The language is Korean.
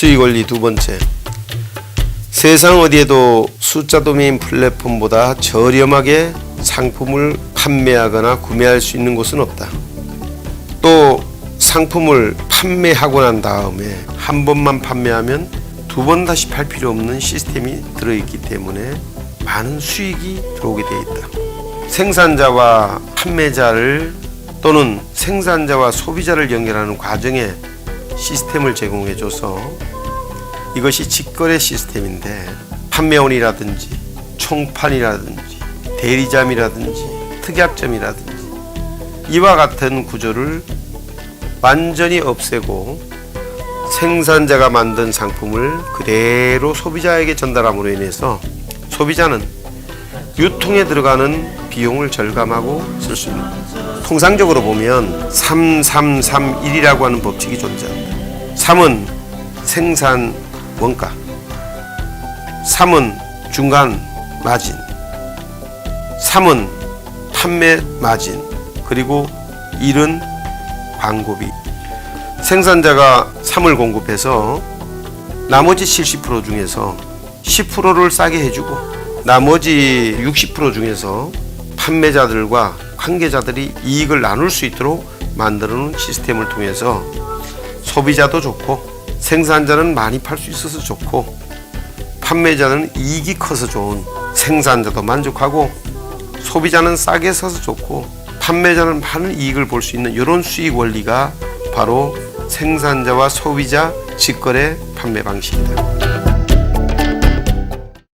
수익 원리 두 번째. 세상 어디에도 숫자 도메인 플랫폼보다 저렴하게 상품을 판매하거나 구매할 수 있는 곳은 없다. 또 상품을 판매하고 난 다음에 한 번만 판매하면 두 번 다시 팔 필요 없는 시스템이 들어있기 때문에 많은 수익이 들어오게 되어 있다. 생산자와 판매자를 또는 생산자와 소비자를 연결하는 과정에 시스템을 제공해줘서 이것이 직거래 시스템인데 판매원이라든지 총판이라든지 대리점이라든지 특약점이라든지 이와 같은 구조를 완전히 없애고 생산자가 만든 상품을 그대로 소비자에게 전달함으로 인해서 소비자는 유통에 들어가는 비용을 절감하고 쓸 수 있는. 통상적으로 보면 3331이라고 하는 법칙이 존재한다. 3은 생산 원가, 3은 중간 마진, 3은 판매 마진, 그리고 1은 광고비. 생산자가 3을 공급해서 나머지 70% 중에서 10%를 싸게 해주고 나머지 60% 중에서 판매자들과 관계자들이 이익을 나눌 수 있도록 만들어 놓은 시스템을 통해서 소비자도 좋고 생산자는 많이 팔 수 있어서 좋고 판매자는 이익이 커서 좋은 생산자도 만족하고 소비자는 싸게 사서 좋고 판매자는 많은 이익을 볼 수 있는 이런 수익 원리가 바로 생산자와 소비자 직거래 판매 방식이다.